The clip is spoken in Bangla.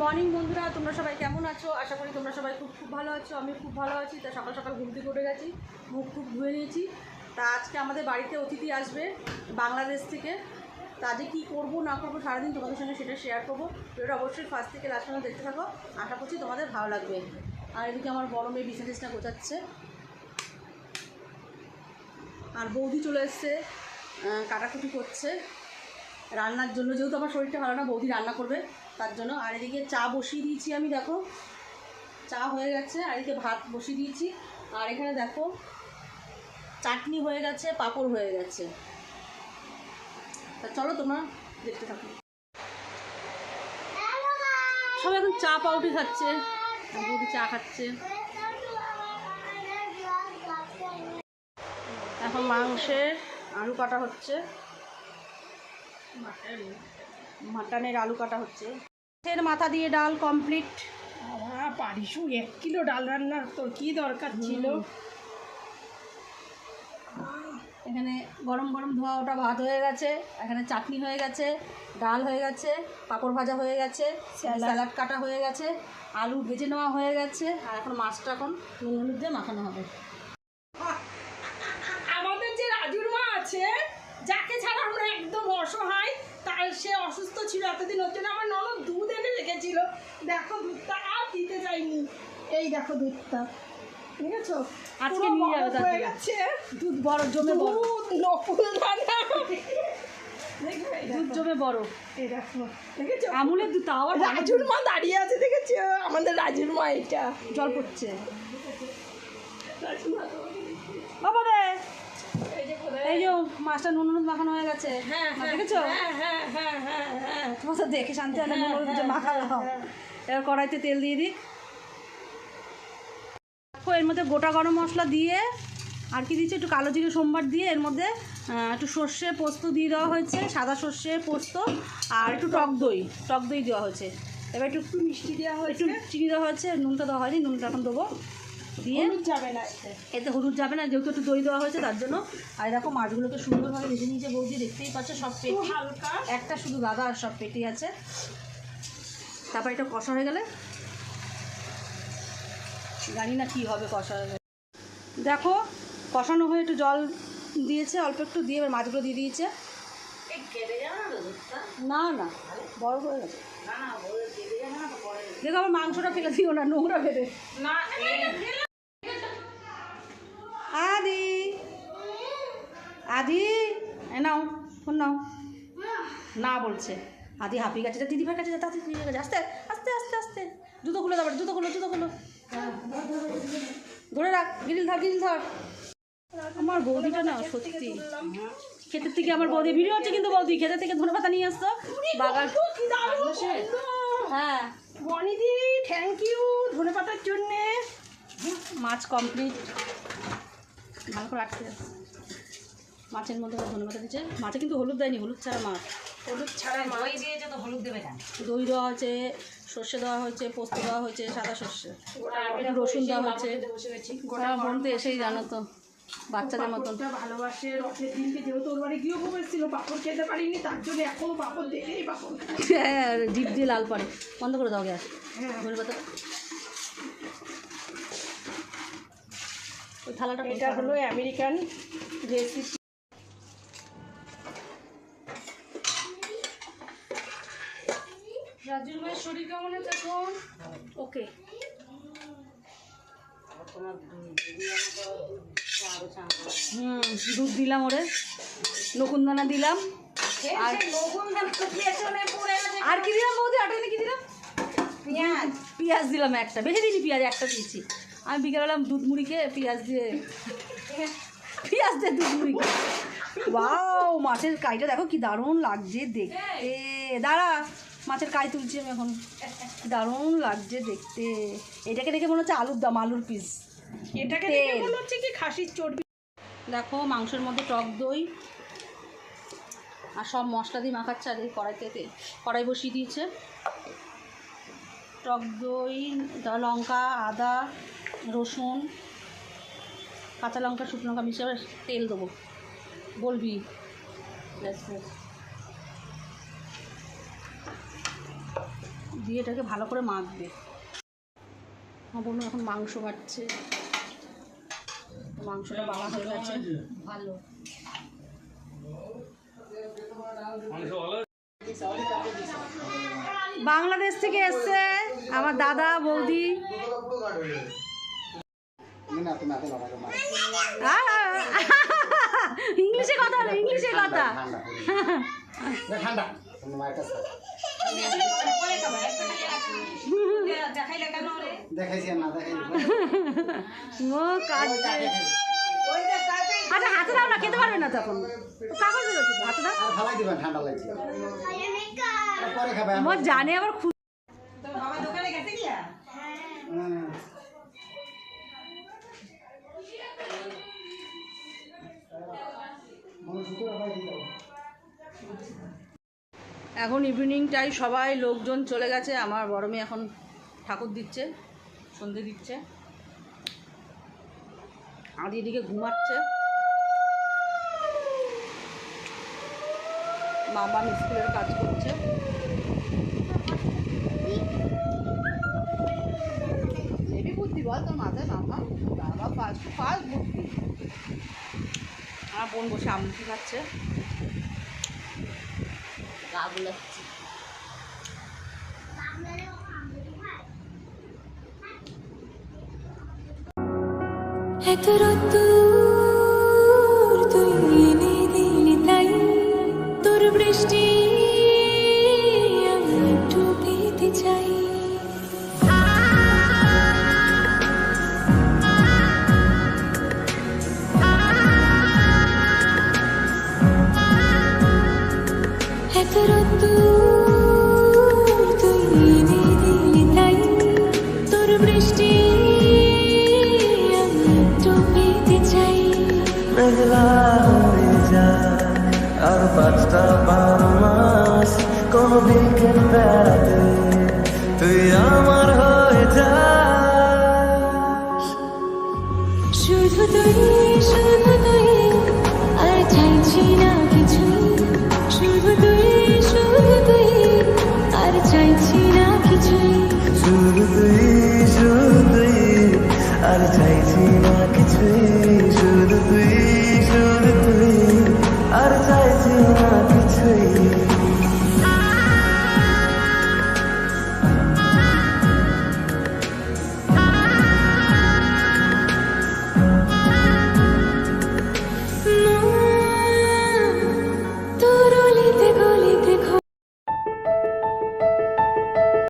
মর্নিং বন্ধুরা, তোমরা সবাই কেমন আছো? আশা করি তোমরা সবাই খুব খুব ভালো আছো আমি খুব ভালো আছি। তা সকাল সকাল ঘুম থেকে উঠে গেছি, মুখ খুব ধুয়ে নিয়েছি। তা আজকে আমাদের বাড়িতে অতিথি আসবে বাংলাদেশ থেকে। তা আজকে কী করব, না করব, সারাদিন তোমাদের সঙ্গে সেটা শেয়ার করব। ভিডিওটা অবশ্যই ফার্স্ট থেকে লাস্ট পর্যন্ত দেখতে থাকো। আশা করছি তোমাদের ভালো লাগবে। আর এদিকে আমার বড় মেয়ে বিছনা টিছনা গোছাচ্ছে। আর বৌদি চলে এসছে কাটাকুটি করছে। রান্নার জন্য, যেহেতু আমার শরীরটা ভালো না, বৌদি রান্না করবে। তার জন্য। আর এদিকে চা বসিয়ে দিয়েছি আমি দেখো। চা হয়ে গেছে আর এদিকে ভাত বসিয়ে দিয়েছি। আর এখানে দেখো চাটনি হয়ে গেছে পাঁপড় হয়ে গেছে। তা চলো তোমরা দেখতে থাকো। সবাই এখন চা পাউটি খাচ্ছে বৌদি চা খাচ্ছে। এখন মাংসের আলু কাটা হচ্ছে। মাটনের আলু কাটা হচ্ছে। মাছের মাথা দিয়ে ডাল কমপ্লিট বাবা পারিসু এক কিলো ডাল রান্নার তোর কি দরকার ছিল? এখানে গরম গরম ধোয়া ওটা ভাত হয়ে গেছে এখানে চাটনি হয়ে গেছে ডাল হয়ে গেছে পাঁপড় ভাজা হয়ে গেছে স্যালাড। কাটা হয়ে গেছে আলু ভেজে নেওয়া হয়ে গেছে আর এখন মাছটা এখন নুন হলুদ দিয়ে মাখানো হবে। আমাদের যে রাজুর মা আছে যাকে ছাড়া আমরা একদম অসহায় তার সে অসুস্থ ছিল এতদিন ওর জন্য আমার ননদ দুধ এনে রেখেছিল। দেখো দুধটা আর দিতে যায়নি। এই দেখো দুধটা। ঠিক আছে আজকে নিয়ে যাবে তার গেছে। দুধ বড় জমে বড় নকুল দানা। দুধ জমে বড় এই দেখো। দেখেছ? আমুলের দুধ তাও রাজুর মা দাঁড়িয়ে আছে দেখেছ? আমাদের রাজুর মা এটা। জল পড়ছে। রাজুর মা এই যে মাছটা নুন হলুদ মাখানো হয়ে গেছে। হ্যাঁ হ্যাঁ দেখেছ? হ্যাঁ হ্যাঁ হ্যাঁ হ্যাঁ হ্যাঁ। তোমার তো দেখে শান্তি হয় নুন হলুদ যে এবার কড়াইতে তেল দিয়ে দিই। এর মধ্যে গোটা গরম মশলা দিয়ে আর কি দিচ্ছে? একটু কালো জিরে সোমবার দিয়ে এর মধ্যে একটু সর্ষে পোস্ত দিয়ে দেওয়া হয়েছে সাদা সর্ষে পোস্ত আর একটু টক দই টক দই দেওয়া হয়েছে। এবার একটু একটু মিষ্টি দেওয়া একটু হয়েছে। চিনি দেওয়া হয়েছে নুনটা দেওয়া হয়নি নুনটা এখন দেবো। দিয়ে যাবে না এতে। হলুদ যাবে না যেহেতু একটু দই দেওয়া হয়েছে তার জন্য। আর দেখো মাছগুলোকে সুন্দরভাবে ভেজে নিয়েছে বৌদি দেখতেই পাচ্ছ সব পেটি। হালকা। একটা শুধু দাদা আর সব পেটি আছে। তারপর এটা কষা হয়ে গেলে? জানি না কী হবে কষা হয়ে গেলে। দেখো কষানো হয়ে একটু জল দিয়েছে অল্প একটু দিয়ে এবার মাছগুলো দিয়ে দিয়েছে। না না বড় হয়ে গেছে। দেখো আবার মাংসটা ফেলে দিও না নোংরা ফেলে না আদি। আদি? এ নাও ফোন নাও। না বলছে। আদি হাঁপিয়ে গেছে দিদি ভাই কাছে যা, কাছে আস্তে আস্তে আস্তে আস্তে। জুতো খুলে দাও জুতো খুলো জুতো খুলো। ধরে রাখ গিরিল ধর গিরিল ধর। আমার বৌদিটা না সত্যি। ক্ষেতের থেকে আমার বৌদি ভিডিও হচ্ছে কিন্তু বৌদি ক্ষেতের থেকে ধনে পাতা নিয়ে আসতো। বাগান। হ্যাঁ। বনিদি থ্যাংক ইউ ধনে পাতার জন্যে। মাছ কমপ্লিট ভালো করে আটকে আছে। মাছের মধ্যে ধনে পাতা দিচ্ছে মাছে কিন্তু হলুদ দেয়নি হলুদ ছাড়া মাছ। হলুদ ছাড়া মাছ। দই দেওয়া হয়েছে সর্ষে দেওয়া হয়েছে পোস্ত দেওয়া হয়েছে সাদা সর্ষে। রসুন দেওয়া হয়েছে। গোটা বোন তো এসেই জানো তো বাচ্চাদের মতন। ভালোবাসে রথের দিনকে যেহেতু ওর বাড়ি গিয়েও খুব এসেছিল পাপড় খেতে পারিনি তার জন্য এখনও পাপড় দেখেই পাপড় হ্যাঁ জিপ দিয়ে লাল পড়ে। বন্ধ করে দাও গ্যাস। হ্যাঁ। ধনে পাতা থালাটা এটা হলো আমেরিকান রেসিপি রাজুর মায়ের শরীর কেমন আছে এখন? ওকে। হুম দুধ দিলাম ওরে। নকুনদানা দিলাম। আর আর কি দিলাম বৌদি? আটা কি দিলাম? পেঁয়াজ। পেঁয়াজ দিলাম একটা। বেশি দিইনি পেঁয়াজ একটা দিয়েছি। আমি বিকেলবেলা দুধ মুড়ি খেয়ে পেঁয়াজ দিয়ে পেঁয়াজ দিয়ে দুধ মুড়ি বাও মাছের কাইটা দেখো কি দারুণ লাগছে দেখতে। দাঁড়া মাছের কাই তুলছি আমি এখন। দারুণ লাগছে দেখতে। এটাকে দেখে মনে হচ্ছে আলুর দাম আলুর পিস এটাকে দেখে মনে হচ্ছে কি খাসির চর্বি। দেখো মাংসের মধ্যে টক দই আর সব মশলা দিয়ে মাখাচ্ছে আর এই কড়াইতে কড়াই বসিয়ে দিয়েছে। টক দই লঙ্কা আদা রসুন কাঁচা লঙ্কা শুকনো লঙ্কা মিশিয়ে তেল দেবো। বলবি? দিয়ে এটাকে ভালো করে মাখবে। আমার বোন এখন মাংস কাটছে। মাংসটা বাবা হয়ে গেছে। ভালো। বাংলাদেশ থেকে এসছে আমার দাদা বৌদি। ইংলিশে কথা বলো ইংলিশে কথা। ঠান্ডা দেখাইছি আর না দেখাইছি ও আচ্ছা হাতে দাও না খেতে পারবে না তখন। কাগজ হাতে দাও। আর দিবেন ঠান্ডা লাগছে। পরে খাবে আমার জানে আবার খুব হুম। মনে এখন ইভিনিংটাই সবাই লোকজন চলে গেছে, আমার বড় মেয়ে এখন ঠাকুর দিচ্ছে, সন্ধে দিচ্ছে। আদি এদিকে ঘুমাচ্ছে। মামা স্কুলের কাজ করছে। এবি বুদ্ধি বল, তোর মাথায় মামা বাবা ফার্স্ট ফার্স্ট বুদ্ধি। আমার বোন বসে আমলকি খাচ্ছে। গা গুলাচ্ছে এত রোদ্দুর